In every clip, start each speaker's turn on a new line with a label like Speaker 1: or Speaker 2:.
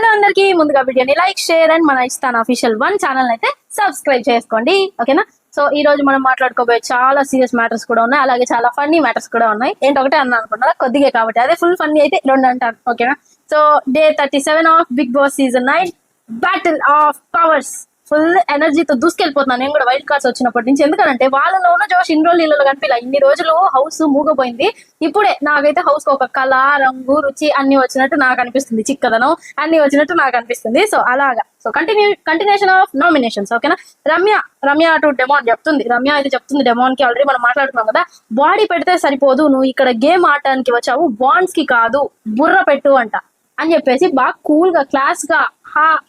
Speaker 1: Hello అందరికి ముందుగా వీడియోని లైక్ షేర్ అండ్ మన ఇస్తాన్ అఫీషియల్ వన్ ఛానల్ అయితే సబ్స్క్రైబ్ చేసుకోండి. ఓకేనా సో ఈ రోజు మనం మాట్లాడుకోబోయే చాలా సీరియస్ మ్యాటర్స్ కూడా ఉన్నాయి. అలాగే చాలా ఫన్నీ మ్యాటర్స్ కూడా ఉన్నాయి. ఏంటో ఒకటే అన్నా అనుకుంటున్నా కొద్దిగా కాబట్టి. అదే ఫుల్ ఫన్నీ అయితే రెండు అంటారు. ఓకేనా so day thirty seven of Big Boss season nine battle of powers full ఎనర్జీతో దూసుకెళ్ళిపోతున్నాను నేను కూడా వైల్డ్ కార్డ్స్ వచ్చినప్పటి నుంచి. ఎందుకంటే వాళ్ళలో ఉన్న జోష్ ఇన్ని రోజులు ఇళ్ళలో కనిపించలే ఇన్ని రోజులు హౌస్ మూగపోయింది. ఇప్పుడే నాకైతే హౌస్ ఒక కళ రంగు రుచి అన్ని వచ్చినట్టు నాకు అనిపిస్తుంది. చిక్కదనం అన్ని వచ్చినట్టు నాకు అనిపిస్తుంది. సో అలాగా. So continue continuation of nominations ఓకేనా రమ్య రమ్య టు డెమాన్ చెప్తుంది. రమ్య అయితే చెప్తుంది డెమాన్కి ఆల్రెడీ మనం మాట్లాడుతున్నాం కదా. బాడీ పెడితే సరిపోదు. నువ్వు ఇక్కడ గేమ్ ఆడటానికి వచ్చావు. బాండ్స్కి కాదు. బుర్ర పెట్టు అంట. అని చెప్పేసి బాగా కూల్గా క్లాస్గా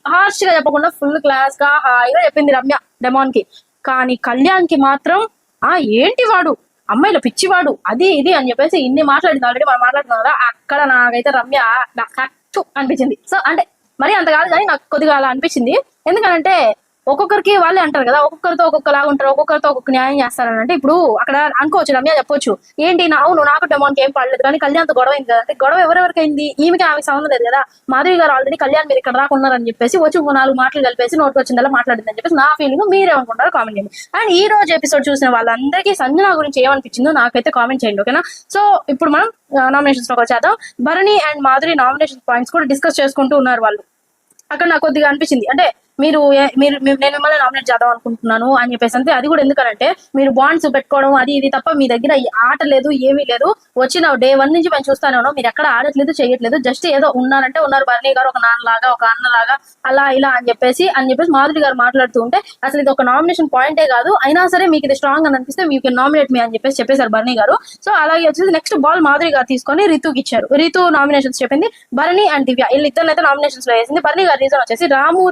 Speaker 1: హార్ష్గా చెప్పకుండా ఫుల్ క్లాస్గా హాయిగా చెప్పింది రమ్య డెమాన్కి కానీ కళ్యాణ్కి మాత్రం ఆ ఏంటి వాడు? అమ్మాయిల పిచ్చివాడు అది ఇది అని చెప్పేసి ఇన్ని మాట్లాడింది ఆల్రెడీ మనం మాట్లాడుతున్నాం కదా అక్కడ నాకైతే రమ్య నాకు కరెక్ట్ అనిపించింది. సో అంటే మరి అంత కాదు కానీ నాకు కొద్దిగా అలా అనిపించింది. ఎందుకంటే ఒక్కొక్కరికి వాళ్ళే అంటారు కదా ఒక్కొక్కరితో ఒక్కొక్కలాగా ఉంటారు ఒక్కొక్కరితో ఒక్కొక్క న్యాయం చేస్తారని అంటే ఇప్పుడు అక్కడ అనుకోవచ్చు రమ్య చెప్పొచ్చు. ఏంటి నా అవును నాకు డెమోన్కి ఏం పడలేదు కానీ కళ్యాణ్తో గొడవ అయింది కదా గొడవ ఎవరెవరికి అయింది ఈమెకి ఆమెకి సంబంధం లేదు కదా. మాధవి గారు ఆల్రెడీ కళ్యాణ్ మీరు ఇక్కడ రాకున్నారని చెప్పేసి వచ్చి ఇంకో నాలుగు మాటలు కలిపేసి నోట్ వచ్చిందలా మాట్లాడింది అని చెప్పేసి నా ఫీలింగ్ మీరేమనుకుంటారో కామెంట్ చేయండి. అండ్ ఈ రోజు ఎపిసోడ్ చూసిన వాళ్ళందరికీ సంజన గురించి ఏమనిపించిందో నాకైతే కామెంట్ చేయండి ఓకేనా? సో ఇప్పుడు మనం నామినేషన్స్లోకి వచ్చేద్దాం. Bharani and Madhuri nomination points కూడా డిస్కస్ చేసుకుంటూ ఉన్నారు వాళ్ళు. అక్కడ నాకు కొద్దిగా అనిపించింది. అంటే మీరు మీరు నేను మిమ్మల్ని నామినేట్ చేద్దాం అనుకుంటున్నాను అని చెప్పేసి అంటే అది కూడా ఎందుకనంటే మీరు బాండ్స్ పెట్టుకోవడం అది ఇది తప్ప మీ దగ్గర ఆట లేదు ఏమీ లేదు. వచ్చిన డే వన్ నుంచి మేము చూస్తానే ఉన్నాం. మీరు ఎక్కడ ఆడట్లేదు చేయట్లేదు. జస్ట్ ఏదో ఉన్నారంటే ఉన్నారు. భరణి గారు ఒక నాన్నలాగా ఒక అన్నలాగా అలా ఇలా అని చెప్పేసి అని చెప్పేసి మాధురి గారు మాట్లాడుతూ ఉంటే అసలు ఇది ఒక నామినేషన్ పాయింటే కాదు. అయినా సరే మీకు ఇది స్ట్రాంగ్ అని అనిపిస్తే మీకు నామినేట్ మీ అని చెప్పేసి చెప్పేశారు భరణి గారు. సో అలాగే వచ్చేసి నెక్స్ట్ బాల్ మాధురి గారు తీసుకొని రితుకి ఇచ్చారు. రితు నామినేషన్స్ చెప్పింది భరణి అండ్ దివ్య. వీళ్ళిద్దరు అయితే నామినేషన్స్లో వేసింది. భరణి గారి రీజన్ వచ్చేసి రాము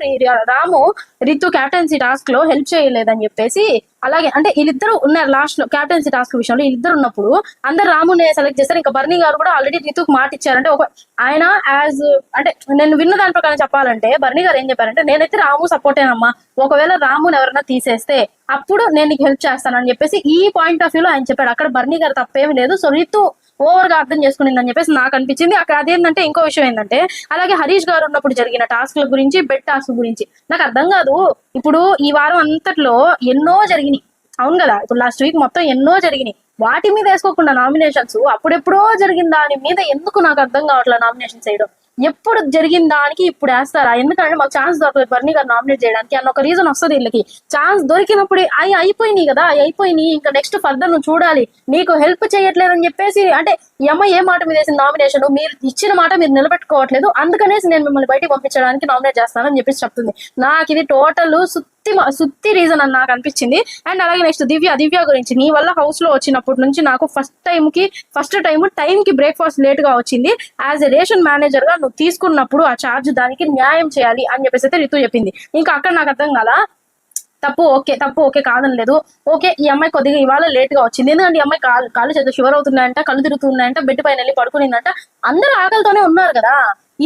Speaker 1: రా రాము రితు క్యాప్టెన్సీ టాస్క్లో హెల్ప్ చేయలేదని చెప్పేసి అలాగే అంటే వీళ్ళిద్దరు ఉన్నారు లాస్ట్లో క్యాప్టెన్సీ టాస్క్ విషయంలో వీళ్ళిద్దరు ఉన్నప్పుడు అందరు రామునే సెలెక్ట్ చేస్తారు. ఇంకా బర్నీ గారు కూడా ఆల్రెడీ రితుకు మాట ఇచ్చారంటే ఒక ఆయన యాజ్ అంటే నేను విన్న దాని ప్రకారం చెప్పాలంటే బర్నీ గారు ఏం చెప్పారంటే నేనైతే రాము సపోర్టేనమ్మా ఒకవేళ రాముని ఎవరైనా తీసేస్తే అప్పుడు నేను నీకు హెల్ప్ చేస్తానని చెప్పేసి ఈ పాయింట్ ఆఫ్ వ్యూలో ఆయన చెప్పాడు. అక్కడ బర్నీ గారు తప్పేమి లేదు. సో రితు ఓవర్గా అర్థం చేసుకునింది అని చెప్పేసి నాకు అనిపించింది. అక్కడ అదేంటంటే ఇంకో విషయం ఏంటంటే అలాగే హరీష్ గారు ఉన్నప్పుడు జరిగిన టాస్క్ల గురించి బెడ్ టాస్క్ గురించి. నాకు అర్థం కాదు. ఇప్పుడు ఈ వారం అంతట్లో ఎన్నో జరిగినాయి. అవును కదా? ఇప్పుడు లాస్ట్ వీక్ మొత్తం ఎన్నో జరిగినాయి. వాటి మీద వేసుకోకుండా నామినేషన్స్ అప్పుడెప్పుడో జరిగిన దాని మీద ఎందుకు నాకు అర్థం కావట్లేదు నామినేషన్స్ వేయడం? ఎప్పుడు జరిగిన దానికి ఇప్పుడు వేస్తారా? ఎందుకంటే మాకు ఛాన్స్ దొరకలేదు బర్నీ గారు నామినేట్ చేయడానికి అన్న ఒక రీజన్ వస్తుంది వీళ్ళకి. ఛాన్స్ దొరికినప్పుడు అవి అయిపోయినాయి కదా అవి అయిపోయినాయి. ఇంకా నెక్స్ట్ ఫర్దర్ నువ్వు చూడాలి. నీకు హెల్ప్ చేయట్లేదని చెప్పేసి అంటే ఎమ్మ ఏ మాట మీద వేసిన నామినేషన్ మీరు ఇచ్చిన మాట మీరు నిలబెట్టుకోవట్లేదు. అందుకనేసి నేను మిమ్మల్ని బయటికి పంపించడానికి నామినేట్ చేస్తానని చెప్పేసి చెప్తుంది. నాకు ఇది టోటల్ సుత్తి సుత్తి రీజన్ అని నాకు అనిపించింది. అండ్ అలాగే నెక్స్ట్ దివ్య దివ్య గురించి. నీ వల్ల హౌస్లో వచ్చినప్పటి నుంచి నాకు ఫస్ట్ టైం కి ఫస్ట్ టైం టైం కి బ్రేక్ఫాస్ట్ లేట్గా వచ్చింది. యాజ్ ఎ రేషన్ మేనేజర్గా నువ్వు తీసుకున్నప్పుడు ఆ చార్జ్ దానికి న్యాయం చేయాలి అని చెప్పేసి అయితే రితు చెప్పింది. ఇంకా అక్కడ నాకు అర్థం కాల తప్పు ఓకే తప్పు ఓకే కాదని లేదు. ఓకే ఈ అమ్మాయి కొద్దిగా ఇవాళ లేట్గా వచ్చింది. ఎందుకంటే ఈ అమ్మాయి కాళ్ళు కాళ్ళు చేత షుగర్ అవుతున్నాయంట కళ్ళు తిరుగుతున్నాయంట బెడ్ పైన వెళ్ళి పడుకునిందంట. అందరూ ఆకలితోనే ఉన్నారు కదా.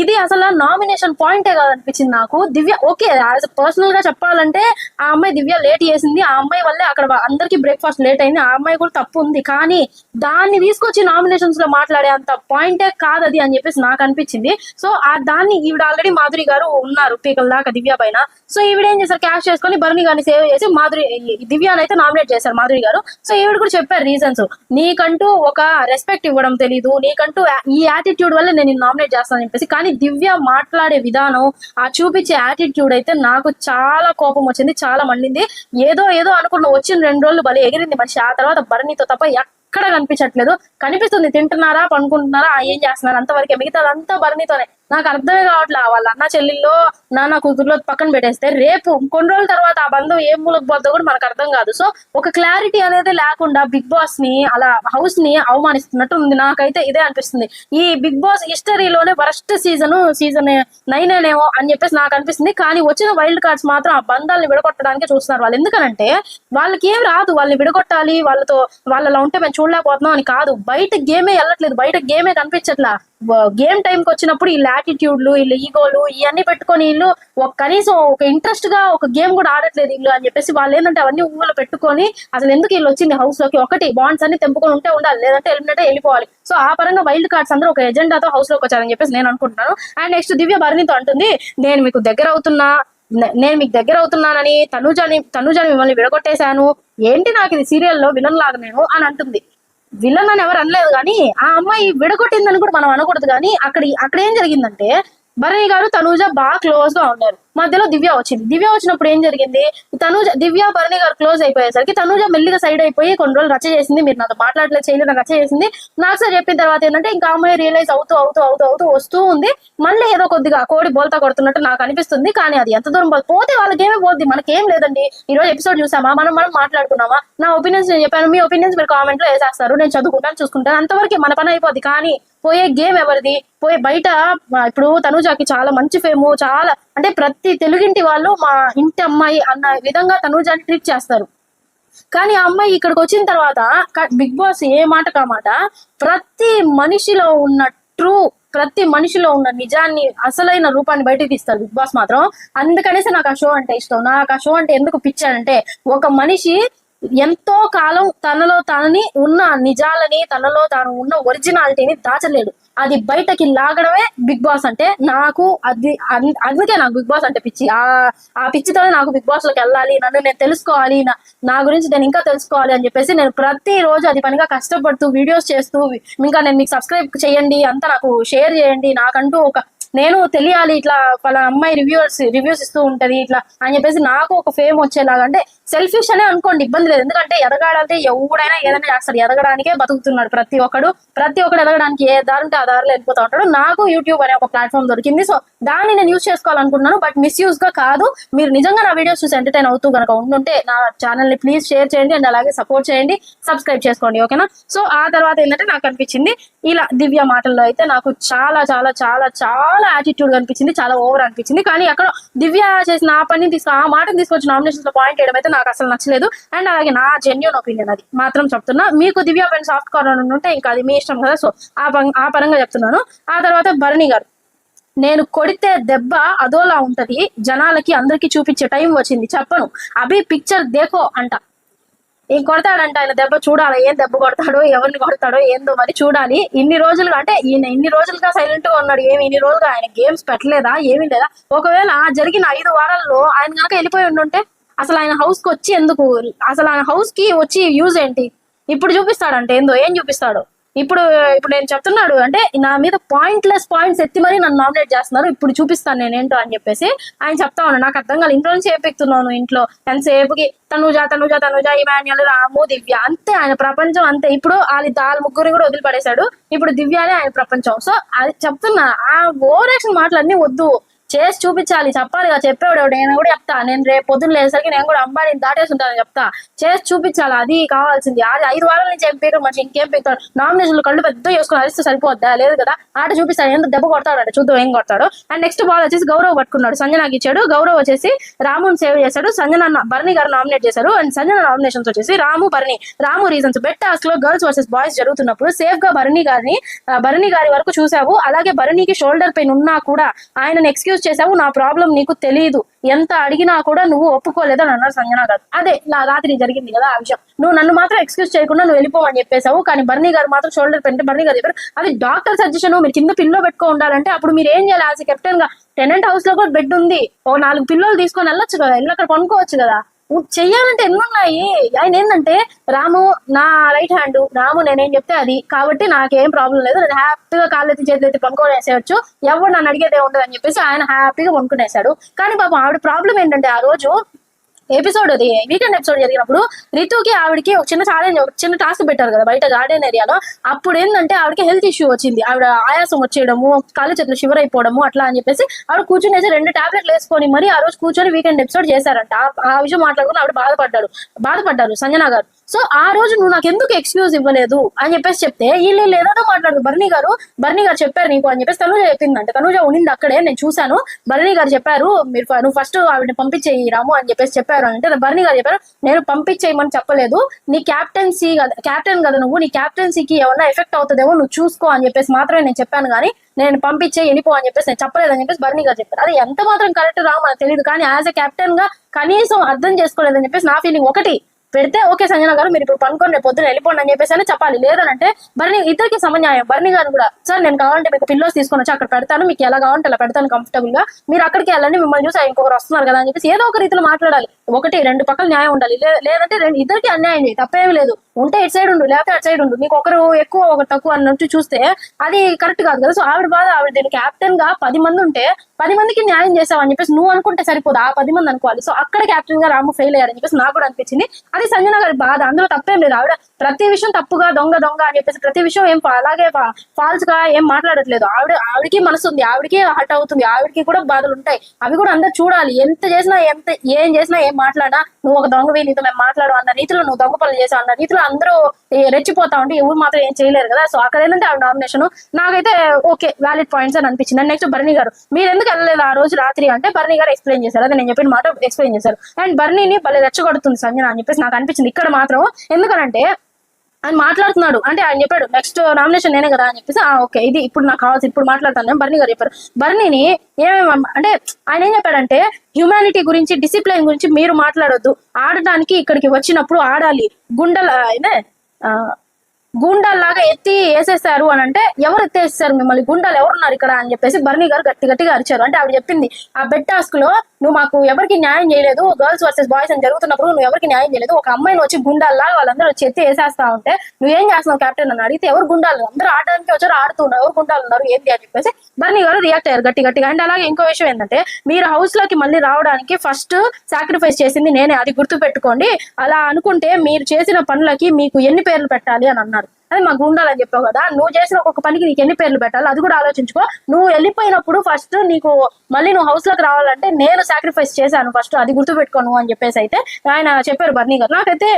Speaker 1: ఇది అసలు నామినేషన్ పాయింటే కాదనిపించింది నాకు. దివ్య ఓకే యాజ్ పర్సనల్గా చెప్పాలంటే ఆ అమ్మాయి దివ్య లేట్ చేసింది. ఆ అమ్మాయి వల్లే అక్కడ అందరికి బ్రేక్ఫాస్ట్ లేట్ అయింది. ఆ అమ్మాయి కూడా తప్పు ఉంది. కానీ దాన్ని తీసుకొచ్చి నామినేషన్స్లో మాట్లాడే అంత పాయింటే కాదు అది అని చెప్పేసి నాకు అనిపించింది. సో ఆ దాన్ని ఈవిడ ఆల్రెడీ మాధురి గారు ఉన్నారు పీకల దాకా దివ్య పైన. సో ఈవిడ ఏం చేశారు? క్యాష్ చేసుకొని బర్ని గారిని సేవ్ చేసి మాధురి దివ్యాని అయితే నామినేట్ చేశారు మాధురి గారు. సో ఈవిడ కూడా చెప్పారు రీజన్స్ నీకంటూ ఒక రెస్పెక్ట్ ఇవ్వడం తెలీదు. నీకంటూ ఈ యాటిట్యూడ్ వల్ల నేను నామినేట్ చేస్తానని చెప్పేసి. కానీ దివ్య మాట్లాడే విధానం ఆ చూపించే యాటిట్యూడ్ అయితే నాకు చాలా కోపం వచ్చింది చాలా మండింది. ఏదో ఏదో అనుకున్న వచ్చిన రెండు రోజులు బలి ఎగిరింది మనిషి. ఆ తర్వాత భరణితో తప్ప ఎక్కడ కనిపించట్లేదు. కనిపిస్తుంది తింటున్నారా పనుకుంటున్నారా ఆ ఏం చేస్తున్నారు అంతవరకే మిగతాదంతా భరణితోనే. నాకు అర్థమే కావట్లే వాళ్ళ అన్న చెల్లెల్లో నాన్న కూతురులో పక్కన పెట్టేస్తే రేపు కొన్ని రోజుల తర్వాత ఆ బంధం ఏం మూలకు పోద్దో కూడా మనకు అర్థం కాదు. సో ఒక క్లారిటీ అనేది లేకుండా బిగ్ బాస్ని అలా హౌస్ని అవమానిస్తున్నట్టు ఉంది. నాకైతే ఇదే అనిపిస్తుంది. ఈ బిగ్ బాస్ హిస్టరీలోనే వరస్ట్ సీజన్ సీజన్ నైన్ ఏమో అని చెప్పేసి నాకు అనిపిస్తుంది. కానీ వచ్చిన వైల్డ్ కార్డ్స్ మాత్రం ఆ బంధాలని విడగొట్టడానికి చూస్తున్నారు వాళ్ళు. ఎందుకనంటే వాళ్ళకి ఏం రాదు. వాళ్ళని విడగొట్టాలి. వాళ్ళతో వాళ్ళలా ఉంటే మేము చూడలేకపోతున్నాం అని కాదు. బయట గేమే వెళ్ళట్లేదు. బయట గేమే కనిపించట్లా. గేమ్ టైంకి వచ్చినప్పుడు ఈ లాటిట్యూడ్లు వీళ్ళ ఈగోలు ఇవన్నీ పెట్టుకొని వీళ్ళు ఒక కనీసం ఒక ఇంట్రెస్ట్గా ఒక గేమ్ కూడా ఆడట్లేదు వీళ్ళు అని చెప్పేసి వాళ్ళు ఏంటంటే అవన్నీ ఊళ్ళో పెట్టుకొని అసలు ఎందుకు వీళ్ళు వచ్చింది హౌస్లోకి? ఒకటి బాండ్స్ అన్ని తెంపుకొని ఉంటే ఉండాలి. లేదంటే ఎలిమినేట్ వెళ్ళిపోవాలి. సో ఆ పరంగా వైల్డ్ కార్డ్స్ అందరూ ఒక ఎజెండాతో హౌస్లోకి వచ్చారని చెప్పేసి నేను అనుకుంటున్నాను. అండ్ నెక్స్ట్ దివ్య భరణితో అంటుంది నేను మీకు దగ్గర అవుతున్నా నేను మీకు దగ్గర అవుతున్నానని తనుజాని తనుజాని మిమ్మల్ని విడగొట్టేశాను. ఏంటి నాకు ఇది సీరియల్లో విలన్ లాగా నేను? అని అంటుంది. విలన్ అని ఎవరు అనలేదు కానీ ఆ అమ్మాయి విడగొట్టిందని కూడా మనం అనకూడదు కానీ అక్కడ అక్కడ ఏం జరిగిందంటే భరణి గారు తనూజ బాగా క్లోజ్గా ఉన్నారు. మధ్యలో దివ్య వచ్చింది. దివ్య వచ్చినప్పుడు ఏం జరిగింది? తనూజ దివ్య భరణి గారు క్లోజ్ అయిపోయేసరికి తనూజ మెల్లిగా సైడ్ అయిపోయి కొన్ని రోజులు రచ్చ చేసింది. మీరు నాతో మాట్లాడలేదు చేయలేదు రచ్చ చేసింది. నాకు సార్ చెప్పిన తర్వాత ఏంటంటే ఇంకా అమ్మాయి రియలైజ్ అవుతూ అవుతూ అవుతూ అవుతూ వస్తూ ఉంది. మళ్ళీ ఏదో కొద్దిగా కోడి బోల్తా కొడుతున్నట్టు నాకు అనిపిస్తుంది. కానీ అది ఎంత దూరం పోతే పోతే వాళ్ళకేమే పోద్ది మనకేం లేదండి. ఈ రోజు ఎపిసోడ్ చూసామా? మనం మనం మాట్లాడుకున్నామా? నా ఒపీనియన్స్ నేను చెప్పాను. మీ ఒపీనియన్స్ మీరు కామెంట్లో వేసేస్తారు. నేను చదువుకుంటాను చూసుకుంటాను అంతవరకు మన పని అయిపోద్ది. కానీ పోయే గేమ్ ఎవరిది? పోయే బయట ఇప్పుడు తనుజాకి చాలా మంచి ఫేము చాలా అంటే ప్రతి తెలుగింటి వాళ్ళు మా ఇంటి అమ్మాయి అన్న విధంగా తనుజాని ట్రీట్ చేస్తారు. కానీ ఆ అమ్మాయి ఇక్కడికి వచ్చిన తర్వాత బిగ్ బాస్ ఏ మాట కామాట ప్రతి మనిషిలో ఉన్న ట్రూ ప్రతి మనిషిలో ఉన్న నిజాన్ని అసలైన రూపాన్ని బయటకు తీస్తారు బిగ్ బాస్ మాత్రం. అందుకనేసి నాకు ఆ షో అంటే ఇష్టం. నాకు ఆ షో అంటే ఎందుకు పిచ్చానంటే ఒక మనిషి ఎంతో కాలం తనలో తనని ఉన్న నిజాలని తనలో తాను ఉన్న ఒరిజినాలిటీని దాచలేడు. అది బయటకి లాగడమే బిగ్ బాస్ అంటే నాకు అది అన్- అందుకే నాకు బిగ్ బాస్ అంటే పిచ్చి. ఆ ఆ పిచ్చితోనే నాకు బిగ్ బాస్లోకి వెళ్ళాలి నన్ను నేను తెలుసుకోవాలి నా నా గురించి నేను ఇంకా తెలుసుకోవాలి అని చెప్పేసి నేను ప్రతి రోజు అది పనిగా కష్టపడుతూ వీడియోస్ చేస్తూ ఇంకా నేను మీకు సబ్స్క్రైబ్ చేయండి అంతా నాకు షేర్ చేయండి నాకంటూ ఒక నేను తెలియాలి ఇట్లా వాళ్ళ అమ్మాయి రివ్యూవర్స్ రివ్యూస్ ఇస్తూ ఉంటది ఇట్లా అని చెప్పేసి నాకు ఒక ఫేమ్ వచ్చేలాగా అంటే సెల్ఫిష్ అనే అనుకోండి ఇబ్బంది లేదు. ఎందుకంటే ఎదగాలంటే ఎవడైనా ఏదైనా చేస్తాడు. ఎదగడానికే బతుకుతున్నాడు ప్రతి ఒక్కడు. ప్రతి ఒక్కడు ఎదగడానికి ఏ దారి ఉంటే ఆ దారిలో వెళ్ళిపోతా ఉంటాడు. నాకు యూట్యూబ్ అనే ఒక ప్లాట్ఫామ్ దొరికింది. సో దాన్ని నేను యూజ్ చేసుకోవాలనుకుంటున్నాను. బట్ మిస్యూజ్గా కాదు. మీరు నిజంగా నా వీడియోస్ చూసి ఎంటర్టైన్ అవుతూ కనుక ఉంటుంటే నా ఛానల్ని ప్లీజ్ షేర్ చేయండి అండ్ అలాగే సపోర్ట్ చేయండి. సబ్స్క్రైబ్ చేసుకోండి ఓకేనా సో ఆ తర్వాత ఏంటంటే నాకు అనిపించింది ఇలా దివ్య మాటల్లో అయితే నాకు చాలా చాలా చాలా చాలా యాటిట్యూడ్ అనిపించింది చాలా ఓవర్ అనిపించింది. కానీ అక్కడ దివ్య చేసిన ఆ పని తీసుకు ఆ మాటను తీసుకొచ్చి నామినేషన్స్లో పాయింట్ చేయడం అయితే నాకు అసలు నచ్చలేదు. అండ్ అలాగే నా జెన్యున్ ఒపీనియన్ అది. మాత్రం చెప్తున్నా మీకు దివ్య పైన సాఫ్ట్ కార్నర్ ఉంటే ఇంకా అది మీ ఇష్టం కదా. సో ఆ పం- ఆ పరంగా చెప్తున్నాను. ఆ తర్వాత భరణి గారు నేను కొడితే దెబ్బ అదోలా ఉంటది జనాలకి అందరికి చూపించే టైం వచ్చింది. చెప్పను. అభి పిక్చర్ దేకో అంట. ఏం కొడతాడంట ఆయన దెబ్బ చూడాలి? ఏం దెబ్బ కొడతాడో? ఎవరిని కొడతాడో? ఏందో మరి చూడాలి. ఇన్ని రోజులుగా అంటే ఈయన ఇన్ని రోజులుగా సైలెంట్గా ఉన్నాడు. ఏమి ఇన్ని రోజులుగా ఆయన గేమ్స్ పెట్టలేదా? ఏమీ లేదా? ఒకవేళ జరిగిన ఐదు వారాల్లో ఆయన కనుక వెళ్ళిపోయి ఉండుంటే అసలు ఆయన హౌస్కి వచ్చి ఎందుకు? అసలు ఆయన హౌస్కి వచ్చి యూజ్ ఏంటి? ఇప్పుడు చూపిస్తాడంటే. ఏందో? ఏం చూపిస్తాడు? ఇప్పుడు ఇప్పుడు నేను చెప్తున్నాడు అంటే నా మీద పాయింట్లెస్ పాయింట్స్ ఎత్తి మరీ నన్ను నామినేట్ చేస్తున్నారు ఇప్పుడు చూపిస్తాను నేను ఏంటో అని చెప్పేసి ఆయన చెప్తా ఉన్నాను నాకు అర్థం కాదు ఇంట్లో నుంచి చేపెక్తున్నాను ఇంట్లో? ఎంతసేపుకి? తనుజ తనుజ తనుజ ఇమాన్యుల్ రాము దివ్య అంతే ఆయన ప్రపంచం అంతే. ఇప్పుడు వాళ్ళ దాని ముగ్గురు కూడా వదిలిపడేశాడు. ఇప్పుడు దివ్యానే ఆయన ప్రపంచం. సో అది చెప్తున్నా ఆ ఓరేషన్ మాటలు మాటలన్నీ వద్దు. చేసి చూపించాలి చెప్పాలి కదా చెప్పేవాడు నేను కూడా చెప్తా. నేను రేపు పొద్దున్న లేసరికి నేను కూడా అమ్మాయిని దాటేసి ఉంటానని చెప్తా. చేసి చూపించాలి అది కావాల్సింది. అది ఐదు వారాల నుంచి ఏం పీకరు మంచి ఇంకేం పీకుతాడు నామినేషన్లు కళ్ళు పెద్ద చేసుకుని అరిస్తే సరిపోద్దా? లేదు కదా. ఆట చూపిస్తాడు ఎంత దెబ్బ కొడతాడు చూద్దాం ఏం కొడతాడు. అండ్ నెక్స్ట్ బాల్ వచ్చేసి గౌరవ్ పట్టుకున్నాడు సంజనాకి ఇచ్చాడు. గౌరవ్ వచ్చేసి రాముని సేవ్ చేశాడు. సంజన భరణి గారు నామినేట్ చేశారు. అండ్ సంజన నామినేషన్స్ వచ్చేసి రాము భరణి. రాము రీజన్స్ బెట్ టాస్క్లో గర్ల్స్ వర్సెస్ బాయ్స్ జరుగుతున్నప్పుడు సేఫ్గా భరణి గారిని భరణి గారి వరకు చూసావు అలాగే భరణికి షోల్డర్ పెయిన్ ఉన్నా కూడా ఆయనను ఎక్స్క్యూజ్ చేసావు నా ప్రాబ్లం నీకు తెలియదు ఎంత అడిగినా కూడా నువ్వు ఒప్పుకోలేదని అన్నారు సంజనా గారు. అదే నా రాత్రి జరిగింది కదా ఆ విషయం. నువ్వు నన్ను మాత్రం ఎక్స్క్యూజ్ చేయకుండా నువ్వు వెళ్ళిపోవని చెప్పేసావు కానీ బర్నీ గారు మాత్రం షోల్డర్ పెట్టి బర్నీ గారు చెప్పారు అది డాక్టర్ సజెషన్ మీరు కింద పిల్లో పెట్టుకో ఉండాలంటే అప్పుడు మీరు ఏం చేయాలి? యాజ్ కెప్టెన్గా టెనెంట్ హౌస్లో కూడా బెడ్ ఉంది. ఓ నాలుగు పిల్లలు తీసుకొని వెళ్ళొచ్చు కదా వెళ్ళి అక్కడ కొనుక్కోవచ్చు కదా. చెయ్యాలంటే ఎన్ని ఉన్నాయి ఆయన ఏంటంటే రాము నా రైట్ హ్యాండ్ రాము నేనేం చెప్తే అది. కాబట్టి నాకేం ప్రాబ్లం లేదు. నేను హ్యాపీగా కాళ్ళెత్తి చేతులెత్తి చేతులు ఎత్తి పనుకోనేసేయచ్చు ఎవరు నన్ను అడిగేదే ఉండదు అని చెప్పేసి ఆయన హ్యాపీగా పనుకునేశాడు కానీ పాపం ఆవిడ ప్రాబ్లం ఏంటంటే ఆ రోజు ఎపిసోడ్ అది. వీకెండ్ ఎపిసోడ్ జరిగినప్పుడు రితుకి ఆవిడకి ఒక చిన్న ఛాలెంజ్ ఒక చిన్న టాస్క్ పెట్టారు కదా బయట గార్డెన్ ఏరియాలో అప్పుడు ఏంటంటే ఆవిడకి హెల్త్ ఇష్యూ వచ్చింది. ఆవిడ ఆయాసం వచ్చేయడము కాళ్ళు చేతులు షివర్ అయిపోవడము అట్లా అని చెప్పేసి ఆవిడ కూర్చునేసి రెండు టాబ్లెట్లు వేసుకొని మరి ఆ రోజు కూర్చొని వీకెండ్ ఎపిసోడ్ చేశారంట. ఆ- విషయం మాట్లాడుకుని ఆవిడ బాధపడ్డాడు. బాధపడ్డారు సంజన గారు. సో ఆ రోజు నువ్వు నాకు ఎందుకు ఎక్స్క్యూజ్ ఇవ్వలేదు? అని చెప్పేసి చెప్తే వీళ్ళు వీళ్ళు ఏదో మాట్లాడు బర్నీ గారు బర్నీ గారు చెప్పారు నీకు అని చెప్పేసి తనుజ చెప్పిందంట. తనుజ ఉండింది అక్కడే నేను చూశాను. బర్నీ గారు చెప్పారు మీరు నువ్వు ఫస్ట్ ఆవిడ పంపించేయి రాము అని చెప్పేసి చెప్పారు అంటే బర్నీ గారు చెప్పారు నేను పంపించేయమని చెప్పలేదు. నీ క్యాప్టెన్సీ క్యాప్టెన్ కదా నువ్వు నీ క్యాప్టెన్సీకి ఏమన్నా ఎఫెక్ట్ అవుతుందేమో నువ్వు చూసుకో అని చెప్పేసి మాత్రమే నేను చెప్పాను. కానీ నేను పంపించే వెళ్ళిపో అని చెప్పేసి నేను చెప్పలేదని చెప్పేసి బర్నీ గారు చెప్పారు. అది ఎంత మాత్రం కరెక్ట్ రావు మనకు తెలియదు కానీ యాజ్ ఎ కెప్టెన్గా కనీసం అర్థం చేసుకోలేదని చెప్పేసి నా ఫీలింగ్ ఒకటి. పెడితే ఓకే సంజన గారు మీరు ఇప్పుడు పనుకొని రేపు పొద్దున వెళ్ళిపోండి అని చెప్పేసి అని చెప్పాలి. లేదనంటే బర్ని ఇద్దరికి సమన్యాయం. బర్ని గారు కూడా సార్ నేను కావాలంటే మీకు పిల్లోస్ తీసుకొని వచ్చి అక్కడ పెడతాను. మీకు ఎలా కావాలంటే అలా పెడతాను కంఫర్టబుల్గా. మీరు అక్కడికి వెళ్ళండి మిమ్మల్ని చూసి ఇంకొకరు వస్తున్నారు కదా అని చెప్పేసి ఏదో ఒక రీతిలో మాట్లాడాలి. ఒకటి రెండు పక్కల న్యాయం ఉండాలి. లేదంటే రెండు ఇద్దరికి అన్యాయం తప్పేమి లేదు. ఉంటే ఇటు సైడ్ ఉండు లేకపోతే అటు సైడ్ ఉండు. నీకు ఒకరు ఎక్కువ ఒకరు తక్కువ అన్నట్టు చూస్తే అది కరెక్ట్ కాదు కదా. సో ఆవిడ బాధ ఆవిడ దీని క్యాప్టెన్గా పది మంది ఉంటే పది మందికి న్యాయం చేసావని అని చెప్పేసి నువ్వు అనుకుంటే సరిపోదు. ఆ పది మంది అనుకోవాలి. సో అక్కడ క్యాప్టెన్గా రాము ఫెయిల్ అయ్యారని చెప్పేసి నాకు కూడా అనిపించింది. అది సంజన గారి బాధ. అందులో తప్పేం లేదు. ఆవిడ ప్రతి విషయం తప్పుగా దొంగ దొంగ అని చెప్పేసి ప్రతి విషయం ఏం అలాగే ఫాల్స్గా ఏం మాట్లాడట్లేదు. ఆవిడ ఆవిడకి మనసు ఉంది. ఆవిడకి హర్ట్ అవుతుంది. ఆవిడకి కూడా బాధలు ఉంటాయి. అవి కూడా అందరు చూడాలి. ఎంత చేసినా ఎంత ఏం చేసినా ఏం మాట్లాడినా నువ్వు ఒక దొంగవి నీతో మేము మాట్లాడు అన్న రీతిలో నువ్వు దొంగ పనులు చేసావు అన్న రీతిలో అందరూ రెచ్చిపోతా ఉంటే ఎవరు మాత్రం ఏం చేయలేరు కదా. సో అక్కడ ఏంటంటే ఆ నామినేషన్ నాకైతే ఓకే వ్యాలిడ్ పాయింట్స్ అని అనిపించింది. నెక్స్ట్ బర్నీ గారు మీరు ఎందుకు వెళ్ళలేదు ఆ రోజు రాత్రి అంటే బర్నీ గారు ఎక్స్ప్లెయిన్ చేశారు. అదే నేను చెప్పిన మాట ఎక్స్ప్లెయిన్ చేశారు. అండ్ బర్నీని భలే రెచ్చగొడుతుంది సంజన అని చెప్పేసి నాకు అనిపించింది. ఇక్కడ మాత్రం ఎందుకనంటే అని మాట్లాడుతున్నాడు. అంటే ఆయన చెప్పాడు నెక్స్ట్ నామినేషన్ నేనే కదా అని చెప్పేసి ఓకే ఇది ఇప్పుడు నాకు కావాల్సి ఇప్పుడు మాట్లాడతాను బర్ణి బర్నీ గారు చెప్పారు. బర్నీని ఏమేమి అంటే ఆయన ఏం చెప్పాడంటే హ్యుమానిటీ గురించి డిసిప్లిన్ గురించి మీరు మాట్లాడొద్దు. ఆడడానికి ఇక్కడికి వచ్చినప్పుడు ఆడాలి. గుండెల ఇదే ఆ, గుండాల్లాగా ఎత్తి వేసేస్తారు అని అంటే ఎవరు ఎత్తేస్తారు మిమ్మల్ని? గుండాలు ఎవరున్నారు ఇక్కడ అని చెప్పేసి బర్నీ గారు గట్టి గట్టిగా అరిచారు. అంటే ఆవిడ చెప్పింది ఆ బెడ్ టాస్క్లో నువ్వు మాకు ఎవరికి న్యాయం చేయలేదు గర్ల్స్ వర్సెస్ బాయ్స్ అని జరుగుతున్నప్పుడు నువ్వు ఎవరికి న్యాయం చేయలేదు ఒక అమ్మాయిని వచ్చి గుండాల్లా వాళ్ళందరూ వచ్చి ఎత్తి వేసేస్తా ఉంటే నువ్వేం చేస్తున్నావు కెప్టెన్ అని అడిగితే ఎవరు గుండాలు? అందరూ ఆడడానికి వచ్చారు ఆడుతున్నారు ఎవరు గుండాలు ఉన్నారు ఏంటి అని చెప్పేసి బర్నీ గారు రియాక్ట్ అయ్యారు గట్టి గట్టిగా. అండ్ అలాగే ఇంకో విషయం ఏంటంటే మీరు హౌస్లోకి మళ్ళీ రావడానికి ఫస్ట్ సాక్రిఫైస్ చేసింది నేనే అది గుర్తు పెట్టుకోండి అలా అనుకుంటే మీరు చేసిన పనులకి మీకు ఎన్ని పేర్లు పెట్టాలి అని అన్నారు. అది మాకు ఉండాలని చెప్పావు కదా. నువ్వు చేసిన ఒక్కొక్క పనికి నీకు ఎన్ని పేర్లు పెట్టాలి? అది కూడా ఆలోచించుకో. నువ్వు వెళ్ళిపోయినప్పుడు ఫస్ట్ నీకు మళ్ళీ నువ్వు హౌస్లోకి రావాలంటే నేను సాక్రిఫైస్ చేశాను ఫస్ట్ అది గుర్తు పెట్టుకోను అని చెప్పేసి అయితే ఆయన చెప్పారు బర్నీ గారు. నాకైతే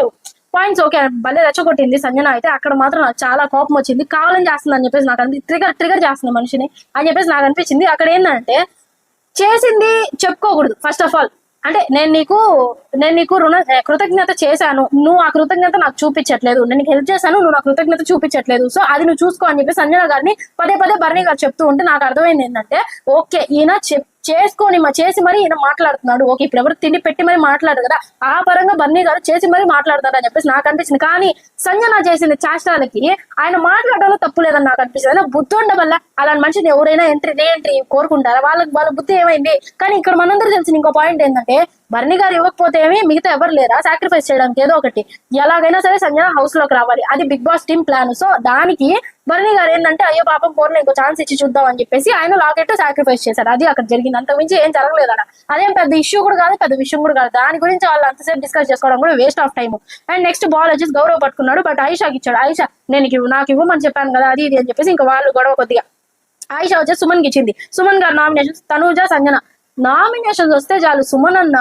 Speaker 1: పాయింట్స్ ఓకే భలే రెచ్చగొట్టింది సంజన అయితే. అక్కడ మాత్రం నాకు చాలా కోపం వచ్చింది. కావాలని చేస్తుంది అని చెప్పేసి నాకు అనిపి ట్రిగర్ ట్రిగర్ చేస్తుంది మనిషిని అని చెప్పేసి నాకు అనిపించింది. అక్కడ ఏంటంటే చేసింది చెప్పుకోకూడదు ఫస్ట్ ఆఫ్ ఆల్ అంటే నేను నీకు నేను నీకు రుణ కృతజ్ఞత చేశాను. నువ్వు ఆ కృతజ్ఞత నాకు చూపించట్లేదు. నేను నీకు హెల్ప్ చేశాను నువ్వు నా కృతజ్ఞత చూపించట్లేదు. సో అది నువ్వు చూసుకో అని చెప్పి సంజన గారిని పదే పదే భరణి గారు చెప్తూ ఉంటే నాకు అర్థమైంది ఏంటంటే ఓకే ఈయన చెప్ చేసుకొని మా చేసి మరి ఈయన మాట్లాడుతున్నాడు. ఓకే ఇప్పుడు ఎవరు తిండి పెట్టి మరి మాట్లాడరు కదా. ఆ పరంగా బన్నీ గారు చేసి మరి మాట్లాడతాడు అని చెప్పేసి నాకు అనిపించింది. కానీ సంజన చేసిన చేష్టాలకి ఆయన మాట్లాడడంలో తప్పు లేదని నాకు అనిపిస్తుంది. అయినా బుద్ధి ఉండడం వల్ల అలాంటి మనిషిని ఎవరైనా ఎంట్రీ రే ఎంట్రీ కోరుకుంటారా? వాళ్ళకి వాళ్ళ బుద్ధి ఏమైంది? కానీ ఇక్కడ మనందరూ తెలిసిన ఇంకో పాయింట్ ఏంటంటే బర్ణి గారు ఇవ్వకపోతే ఏమి? మిగతా ఎవరు లేరా? సాక్రిఫైస్ చేయడానికి ఏదో ఒకటి. ఎలాగైనా సరే సంజన హౌస్లోకి రావాలి. అది Big Boss team plan so దానికి బర్ణి గారు ఏంటంటే అయ్యో పాపం పోర్లో ఇంకో ఛాన్స్ ఇచ్చి చూద్దాం అని చెప్పేసి ఆయన లాకెట్ సాక్రిఫైస్ చేశారు. అది అక్కడ జరిగింది. అంత మించి ఏం జరగలేదు అన్న అదేం పెద్ద ఇష్యూ కూడా కాదు పెద్ద విషయం కూడా కాదు. దాని గురించి వాళ్ళు అంతసేపు డిస్కస్ చేసుకోవడం కూడా waste of time and next ball వచ్చేసి గౌరవ పట్టుకున్నాడు. బట్ ఆయిషాకి ఇచ్చాడు. ఆయిషా నేను ఇవ్వు- నాకు ఇవ్వమని చెప్పాను కదా అది ఇది అని చెప్పేసి ఇంకా వాళ్ళు గొడవ కొద్దిగా. ఆయిషా వచ్చేసి సుమన్కి ఇచ్చింది. సుమన్ గారు నామినేషన్ తనూజ సంజన. నామినేషన్స్ వస్తే చాలు సుమన్ అన్న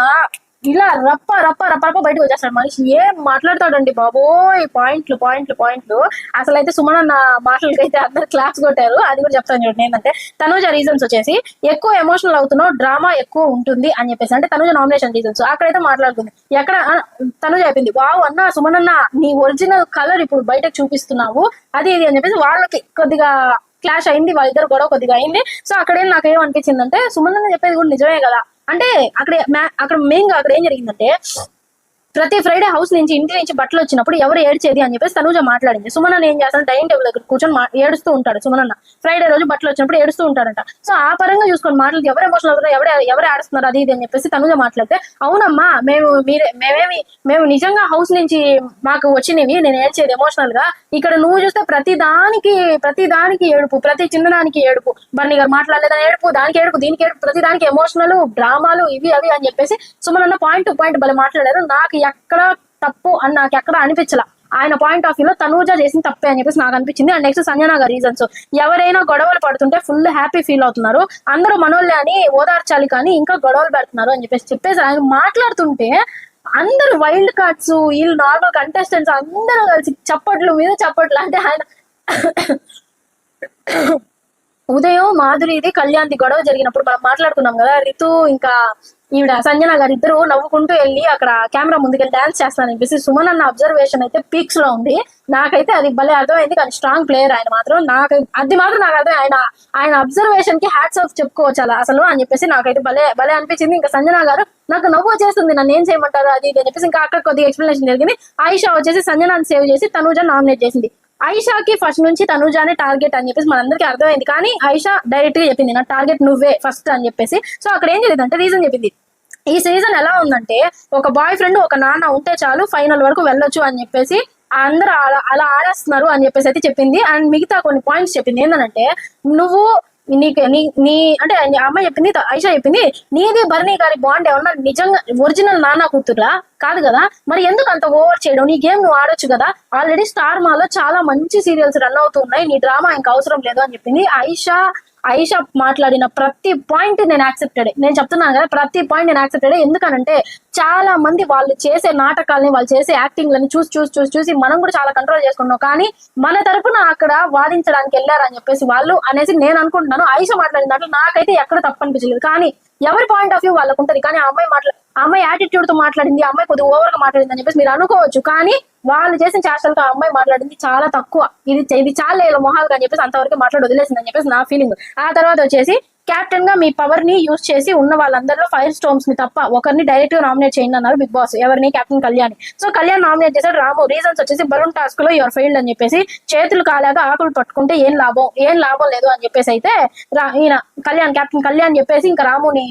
Speaker 1: ఇలా రప్ప రప్ప రప్ప రప్ప బయటకు వచ్చేస్తాడు. మనిషి ఏం మాట్లాడతాడండి బాబోయ్? పాయింట్లు పాయింట్లు పాయింట్లు. అసలు అయితే సుమన్ అన్న మాటలకైతే అందరు క్లాప్స్ కొట్టారు. అది కూడా చెప్తాను చూడండి. ఏంటంటే తనూజ రీజన్స్ వచ్చేసి ఎక్కువ ఎమోషనల్ అవుతున్నావు డ్రామా ఎక్కువ ఉంటుంది అని చెప్పేసి. అంటే తనుజ నామినేషన్ రీజన్స్ అక్కడైతే మాట్లాడుతుంది ఎక్కడ? ఆ, తనుజ చెప్పింది వావ్ అన్న సుమన్ అన్న నీ ఒరిజినల్ కలర్ ఇప్పుడు బయటకు చూపిస్తున్నావు. అది ఇది అని చెప్పేసి వాళ్ళకి కొద్దిగా క్లాష్ అయింది వాళ్ళిద్దరు గొడవ కొద్దిగా అయింది. సో అక్కడ నాకు నాకు ఏమనిపించిందంటే సుమన్ అన్న చెప్పేది కూడా నిజమే కదా. అంటే అక్కడ అక్కడ మెయిన్గా అక్కడ ఏం జరిగిందంటే ప్రతి ఫ్రైడే హౌస్ నుంచి ఇంటి నుంచి బట్టలు వచ్చినప్పుడు ఎవరు ఏడ్చేది అని చెప్పేసి తనుజ మాట్లాడింది. సుమనన్న ఏం చేస్తాను డైనింగ్ టేబుల్ దగ్గర కూర్చొని ఏడుస్తూ ఉంటాడు సుమనన్న. ఫ్రైడే రోజు బట్టలు వచ్చినప్పుడు ఏడుస్తూ ఉంటాడంట. సో ఆ పరంగా చూసుకొని మాట్లాడితే ఎవరు ఎమోషనల్ అవుతున్నారు ఎవరు ఎవరు ఆడుస్తున్నారు అది ఇది అని చెప్పేసి తనుజ మాట్లాడితే అవునమ్మా మేము మీరే మేమేమి మేము నిజంగా హౌస్ నుంచి మాకు వచ్చినవి నేను ఏడ్చేది ఎమోషనల్గా. ఇక్కడ నువ్వు చూస్తే ప్రతి దానికి ప్రతి దానికి ఏడుపు ప్రతి చిన్నదానికి ఏడుపు. బన్నీ గారు మాట్లాడలేదని ఏడుపు దానికి ఏడుపు దీనికి ఏడుపు ప్రతి దానికి ఎమోషనల్ డ్రామాలు ఇవి అవి అని చెప్పేసి సుమనన్న పాయింట్ టు పాయింట్ భలే మాట్లాడారు. నాకు ఎక్కడ తప్పు అని నాకు ఎక్కడ అనిపించలా. ఆయన పాయింట్ ఆఫ్ వ్యూలో తనూజ చేసిన తప్పే అని చెప్పేసి నాకు అనిపించింది. అండ్ నెక్స్ట్ సంజన గారి రీజన్స్ ఎవరైనా గొడవలు పడుతుంటే ఫుల్ హ్యాపీ ఫీల్ అవుతున్నారు. అందరూ మనోళ్ళే అని ఓదార్చాలి కానీ ఇంకా గొడవలు పెడుతున్నారు అని చెప్పేసి చెప్పేసి ఆయన మాట్లాడుతుంటే అందరు వైల్డ్ కార్డ్స్ వీళ్ళు నార్మల్ కంటెస్టెంట్స్ అందరూ కలిసి చప్పట్లు మీద చప్పట్లు అంటే ఆయన ఉదయం మాధురిది కళ్యాణ్ది గొడవ జరిగినప్పుడు మనం మాట్లాడుకున్నాం కదా రితు ఇంకా ఈవిడ సంజన గారు ఇద్దరు నవ్వుకుంటూ వెళ్ళి అక్కడ కెమెరా ముందుకెళ్ళి డాన్స్ చేస్తానని చెప్పేసి సుమన్ అన్న అబ్జర్వేషన్ అయితే పీక్స్లో ఉంది. నాకైతే అది భలే అర్థమైంది కానీ స్ట్రాంగ్ ప్లేయర్ ఆయన మాత్రం. నాకు అది మాత్రం నాకు అర్థం ఆయన ఆయన అబ్జర్వేషన్కి హ్యాట్స్ ఆఫ్ చెప్పుకోవచ్చు అలా అసలు అని చెప్పేసి నాకైతే భలే భలే అనిపించింది. ఇంకా సంజన గారు నాకు నవ్వు వచ్చేస్తుంది నన్ను ఏం చేయమంటారు? అది అని చెప్పేసి ఇంకా అక్కడ కొద్దిగా ఎక్స్ప్లెనేషన్ జరిగింది. ఆయిషా వచ్చేసి సంజనాన్ని సేవ్ చేసి తనూజ నామినేట్ చేసింది. ఐషాకి ఫస్ట్ నుంచి తనుజానే టార్గెట్ అని చెప్పేసి మనందరికీ అర్థమైంది. కానీ ఐషా డైరెక్ట్గా చెప్పింది నా టార్గెట్ నువ్వే ఫస్ట్ అని చెప్పేసి. సో అక్కడ ఏం జరిగిందంటే రీజన్ చెప్పింది. ఈ సీజన్ ఎలా ఉందంటే ఒక బాయ్ ఫ్రెండ్ ఒక నాన్న ఉంటే చాలు ఫైనల్ వరకు వెళ్ళొచ్చు అని చెప్పేసి అందరూ అలా అలా ఆడేస్తున్నారు అని చెప్పేసి అయితే చెప్పింది. అండ్ మిగతా కొన్ని పాయింట్స్ చెప్పింది. ఏంటంటే నువ్వు నీకు నీ నీ అంటే ఆ అమ్మాయి చెప్పింది ఐషా చెప్పింది నీది భరణి గారి బాండ్ ఏమన్నా నిజంగా ఒరిజినల్ నాన్న కూతురా కాదు కదా? మరి ఎందుకు అంత ఓవర్ చేయడం? నీ గేమ్ నువ్వు ఆడొచ్చు కదా? ఆల్రెడీ స్టార్ మాలో చాలా మంచి సీరియల్స్ రన్ అవుతున్నాయి. నీ డ్రామా ఇంకా అవసరం లేదు అని చెప్పింది. ఐషా ఐషా మాట్లాడిన ప్రతి పాయింట్ నేను యాక్సెప్టెడ్ నేను చెప్తున్నాను కదా ప్రతి పాయింట్ నేను యాక్సెప్టెడ్ ఎందుకనంటే చాలా మంది వాళ్ళు చేసే నాటకాలని వాళ్ళు చేసే యాక్టింగ్లని చూసి చూసి చూసి చూసి మనం కూడా చాలా కంట్రోల్ చేసుకున్నాం. కానీ మన తరపున అక్కడ వాదించడానికి వెళ్ళారని చెప్పేసి వాళ్ళు అనేసి నేను అనుకుంటున్నాను. ఐషా మాట్లాడిన దాంట్లో నాకైతే ఎక్కడ తప్పనిపించలేదు కానీ ఎవరి పాయింట్ ఆఫ్ వ్యూ వాళ్ళకు ఉంటుంది కానీ ఆ అమ్మాయి మాట్లా అమ్మాయి యాటిట్యూడ్తో మాట్లాడింది అమ్మాయి కొద్దిగా ఓవర్గా మాట్లాడింది అని చెప్పేసి మీరు అనుకోవచ్చు. కానీ వాళ్ళు చేసిన చేష్టలతో ఆ అమ్మాయి మాట్లాడింది చాలా తక్కువ. ఇది ఇది చాలా మొహాలు అని చెప్పేసి అంతవరకు మాట్లాడి వదిలేసింది అని చెప్పేసి నా ఫీలింగ్ ఆ తర్వాత వచ్చేసి కెప్టెన్గా మీ పవర్ని యూజ్ చేసి ఉన్న వాళ్ళందరిలో ఫైర్ స్టోమ్స్ని తప్ప ఒకరిని డైరెక్ట్గా నామినేట్ చేయండి అన్నారు బిగ్ బాస్ ఎవరిని? Captain Kalyan. So Kalyan nominate చేశారు రాము రీజన్స్ వచ్చేసి బలూన్ టాస్క్లో యువర్ ఫెయిల్డ్ అని చెప్పేసి చేతులు కాలాగా ఆకులు పట్టుకుంటే ఏం లాభం? ఏం లాభం లేదు అని చెప్పేసి అయితే రా- ఈయన కళ్యాణ్ కెప్టెన్ కళ్యాణ్ చెప్పేసి ఇంకా రాముని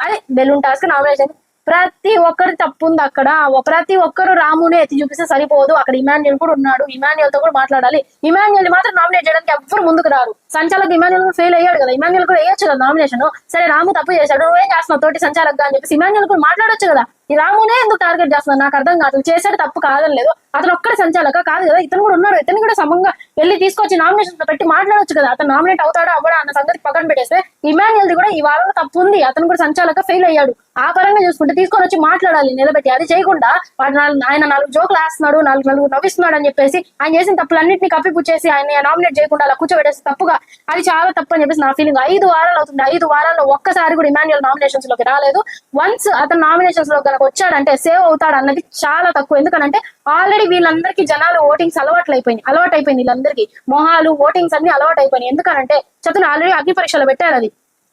Speaker 1: అదే బెలూన్ టాస్క్ నామినేట్ ప్రతి ఒక్కరి తప్పు ఉంది అక్కడ ప్రతి ఒక్కరు రాముని ఎత్తి చూపిస్తే సరిపోదు. అక్కడ ఇమాన్యుల్ కూడా ఉన్నాడు. ఇమాన్యుల్తో కూడా మాట్లాడాలి. ఇమాన్యుల్ మాత్రం నామినేట్ చేయడానికి ఎవ్వరు ముందుకు రారు. సంచాలక్ ఇమాన్యుల్ కూడా ఫెయిల్ అయ్యాడు కదా. ఇమాన్యుల్ కూడా వేయొచ్చు కదా నామినేషన్ సరే రాము తప్పు చేశాడు. నువ్వేం చేస్తున్నావు? తోటి సంచాలక్ అని చెప్పేసి ఇమాన్యుల్ కూడా మాట్లాడొచ్చు కదా. ఈ రామునే ఎందుకు టార్గెట్ చేస్తున్నాడు? నాకు అర్థం కాదు. చేశాడు తప్పు కాదని లేదు. అతను ఒక్కడే సంచాలక కాదు కదా? ఇతను కూడా ఉన్నాడు. ఇతను కూడా సమంగా వెళ్ళి తీసుకొచ్చి నామినేషన్ పెట్టి మాట్లాడొచ్చు కదా? అతను నామినేట్ అవుతాడా అవ్వడా అన్న సంగతి పక్కన పెట్టేస్తే ఇమాన్యుల్ది కూడా ఈ వారంలో తప్పు ఉంది. అతను కూడా సంచాలక ఫెయిల్ అయ్యాడు. ఆ పరంగా చూసుకుంటే తీసుకొని వచ్చి మాట్లాడాలి నిలబెట్టి. అది చేయకుండా వాడు నాలుగు- ఆయన నాలుగు జోకులు వేస్తున్నాడు నాలుగు నలుగురు నవ్విస్తున్నాడు అని చెప్పేసి ఆయన చేసిన తప్పులన్నింటినీ కప్పిపుచ్చేసి ఆయన నామినేట్ చేయకుండా అలా కూర్చోబెట్టేసి తప్పుగా. అది చాలా తప్పు అని చెప్పేసి నా ఫీలింగ్ ఐదు వారాలు అవుతుంది. ఐదు వారాల్లో ఒక్కసారి కూడా ఇమాన్యుల్ నామినేషన్స్లోకి రాలేదు. వన్స్ అతను నామినేషన్స్లో కనుక వచ్చాడంటే సేవ్ అవుతాడు అన్నది చాలా తక్కువ. ఎందుకంటే ఆల్రెడీ వీళ్ళందరికీ జనాలు ఓటింగ్స్ అలవాట్లు అయిపోయింది అలవాటు అయిపోయింది వీళ్ళందరికీ. మొహాలు ఓటింగ్స్ అన్ని అలవాటు అయిపోయినాయి ఎందుకంటే చదువు ఆల్రెడీ అగ్ని పరీక్షలు పెట్టారు అది.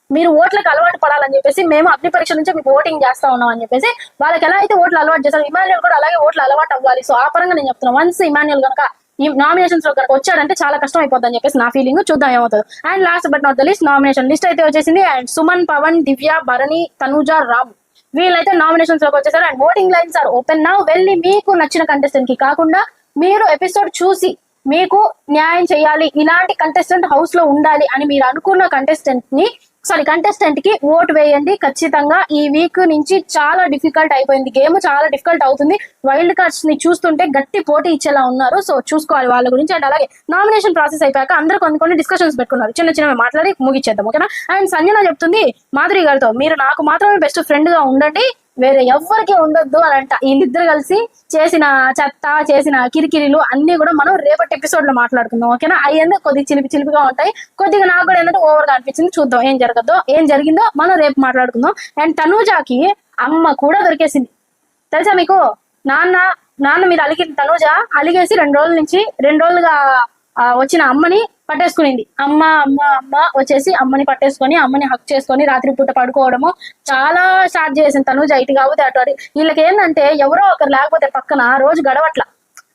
Speaker 1: మీరు ఓట్లకు అలవాటు పడాలని చెప్పేసి మేము అగ్ని పరీక్ష నుంచి మీకు ఓటింగ్ చేస్తా ఉన్నాం అని చెప్పేసి వాళ్ళకి ఎలా అయితే ఓట్లు అలవాటు చేస్తారు ఇమాన్యుల్ కూడా అలాగే ఓట్లు అలవాటు అవ్వాలి. సో ఆ పరంగా నేను చెప్తున్నా వన్స్ ఇమాన్యుల్ కనుక ఈ నామినేషన్స్లో కనుక వచ్చాడంటే చాలా కష్టం అయిపోద్ది అని చెప్పేసి నా ఫీలింగ్ చూద్దాం ఏమవుతుంది. And last but not the least nomination list అయితే వచ్చేసింది. అండ్ సుమన్ పవన్ దివ్య భరణి తనుజ రామ్. వీళ్ళైతే నామినేషన్స్లోకి వచ్చేసారు. And voting lines are open నా వెళ్ళి మీకు నచ్చిన కంటెస్టెంట్కి కాకుండా మీరు ఎపిసోడ్ చూసి మీకు న్యాయం చేయాలి. ఇలాంటి కంటెస్టెంట్ హౌస్లో ఉండాలి అని మీరు అనుకున్న కంటెస్టెంట్ని సారీ కంటెస్టెంట్కి ఓట్ వేయండి. ఖచ్చితంగా ఈ వీక్ నుంచి చాలా డిఫికల్ట్ అయిపోయింది. గేమ్ చాలా డిఫికల్ట్ అవుతుంది. వైల్డ్ కార్డ్స్ని చూస్తుంటే గట్టి పోటీ ఇచ్చేలా ఉన్నారు. సో చూసుకోవాలి వాళ్ళ గురించి అండ్ అలాగే నామినేషన్ ప్రాసెస్ అయిపోయాక అందరూ కొన్ని కొన్ని డిస్కషన్స్ పెట్టుకున్నారు. చిన్న చిన్నవి మాట్లాడి ముగిచ్చేద్దాం ఓకేనా? అండ్ సంజన చెప్తుంది మాధురి గారితో మీరు నాకు మాత్రమే బెస్ట్ ఫ్రెండ్గా ఉండండి. వేరే ఎవ్వరికి ఉండొద్దు అని అంట వీళ్ళిద్దరు కలిసి చేసిన చెత్త చేసిన కిరికిరిలు అన్ని కూడా మనం రేపటి ఎపిసోడ్లో మాట్లాడుకుందాం ఓకేనా అవన్నీ కొద్దిగా చిలిపి చిలిపిగా ఉంటాయి? కొద్దిగా నాకు కూడా ఏంటంటే ఓవర్గా అనిపించింది. చూద్దాం ఏం జరగద్దో ఏం జరిగిందో మనం రేపు మాట్లాడుకుందాం. అండ్ తనూజాకి అమ్మ కూడా దొరికేసింది. తెలుసా మీకు? నాన్న నాన్న మీరు అలిగిన తనూజ అలిగేసి రెండు రోజుల నుంచి రెండు రోజులుగా వచ్చిన అమ్మని పట్టేసుకునింది. అమ్మ అమ్మ అమ్మ వచ్చేసి అమ్మని పట్టేసుకొని అమ్మని హక్ చేసుకొని రాత్రి పూట పడుకోవడము చాలా స్టార్ట్ చేసింది తను జైట్ కాకపోతే అటు అటు వీళ్ళకి ఏంటంటే ఎవరో ఒకరు లేకపోతే పక్కన రోజు గడవట్ల.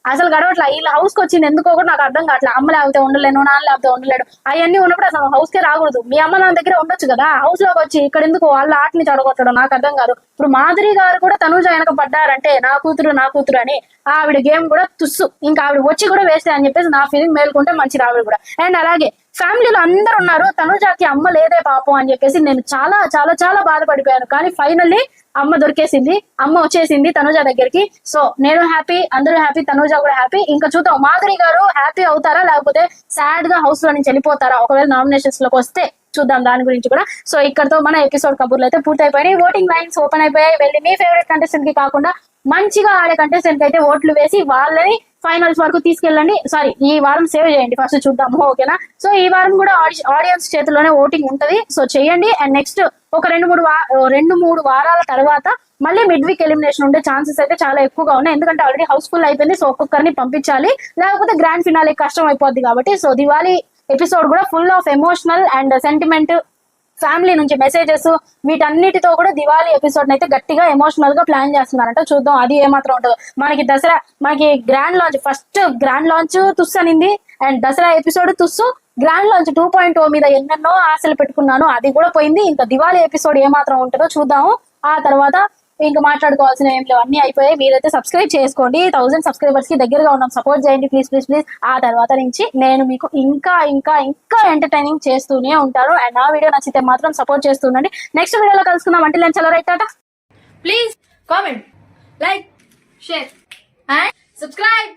Speaker 1: అసలు గడవట్ల? వీళ్ళ హౌస్కి వచ్చింది ఎందుకో కూడా నాకు అర్థం కావట్లేదు అమ్మ లేకపోతే ఉండలేను నాన్న లేకపోతే ఉండలేడు. అవన్నీ ఉన్నప్పుడు అసలు హౌస్ కే రాకూడదు. మీ అమ్మ నాన్న దగ్గర ఉండొచ్చు కదా? హౌస్లోకి వచ్చి ఇక్కడ ఎందుకు వాళ్ళ ఆటని చెడగొట్టడం? నాకు అర్థం కాదు. ఇప్పుడు మాధురి గారు కూడా తనుజ వెనక పడ్డారంటే నా కూతురు నా కూతురు అని ఆవిడ గేమ్ కూడా తుస్సు. ఇంకా ఆవిడ వచ్చి కూడా వేస్తే అని చెప్పేసి నా ఫీలింగ్ మేలుకుంటే మంచిది ఆవిడ కూడా. అండ్ అలాగే ఫ్యామిలీలో అందరు ఉన్నారు. తనుజాకి అమ్మ లేదే పాపం అని చెప్పేసి నేను చాలా చాలా చాలా బాధపడిపోయాను. కానీ ఫైనల్లీ అమ్మ దొరికేసింది అమ్మ వచ్చేసింది తనుజ దగ్గరికి. సో నేను హ్యాపీ అందరూ హ్యాపీ తనుజ కూడా హ్యాపీ ఇంకా చూద్దాం మాధురి గారు హ్యాపీ అవుతారా? లేకపోతే సాడ్గా హౌస్లో నుంచి వెళ్ళిపోతారా? ఒకవేళ నామినేషన్స్లోకి వస్తే చూద్దాం దాని గురించి కూడా. సో ఇక్కడతో మన ఎపిసోడ్ కబుర్లు అయితే పూర్తి అయిపోయినాయి ఓటింగ్ లైన్స్ ఓపెన్ అయిపోయాయి. వెళ్ళి మీ ఫేవరెట్ కంటెస్టెంట్కి కాకుండా మంచిగా ఆడే కంటెస్టెంట్ అయితే ఓట్లు వేసి వాళ్ళని ఫైనల్స్ వరకు తీసుకెళ్ళండి. సారీ ఈ వారం సేవ్ చేయండి. ఫస్ట్ చూద్దాము. ఓకేనా సో ఈ వారం కూడా ఆడియన్స్ చేతిలోనే ఓటింగ్ ఉంటది. సో చేయండి. అండ్ నెక్స్ట్ ఒక రెండు మూడు రెండు మూడు వారాల తర్వాత మళ్ళీ మిడ్ వీక్ ఎలిమినేషన్ ఉండే ఛాన్సెస్ అయితే చాలా ఎక్కువగా ఉన్నాయి. ఎందుకంటే ఆల్రెడీ హౌస్ఫుల్ అయిపోయింది. సో ఒక్కొక్కరిని పంపించాలి. లేకపోతే గ్రాండ్ ఫినాలే కష్టం అయిపోద్ది కాబట్టి సో దివాళీ ఎపిసోడ్ కూడా full of emotional and sentiment family నుంచి మెసేజెస్ వీటన్నిటితో కూడా దివాళీ ఎపిసోడ్ అయితే గట్టిగా ఎమోషనల్గా ప్లాన్ చేస్తున్నారంట. చూద్దాం అది ఏమాత్రం ఉంటుందో. మనకి దసరా మనకి grand launch first grand launch తుస్ అనింది. And Dasara episode తుస్సు grand launch two point O మీద ఎన్నెన్నో ఆశలు పెట్టుకున్నాను. అది కూడా పోయింది. ఇంకా దివాళీ ఎపిసోడ్ ఏమాత్రం ఉంటుందో చూద్దాము. ఆ తర్వాత ఇంకా మాట్లాడుకోవాల్సిన ఏం లేవు. అన్ని అయిపోయాయి. మీరైతే సబ్స్క్రైబ్ చేసుకోండి. థౌసండ్ సబ్స్క్రైబర్స్కి దగ్గరగా ఉన్నాం. సపోర్ట్ చేయండి. ప్లీజ్ ప్లీజ్ ప్లీజ్ ఆ తర్వాత నుంచి నేను మీకు ఇంకా ఇంకా ఇంకా ఎంటర్టైనింగ్ చేస్తూనే ఉంటాను. అండ్ నా వీడియో నచ్చితే మాత్రం సపోర్ట్ చేస్తుండండి నెక్స్ట్ వీడియోలో కలుసుకుందాం. అంటే నేను చలో right
Speaker 2: please comment like share and subscribe.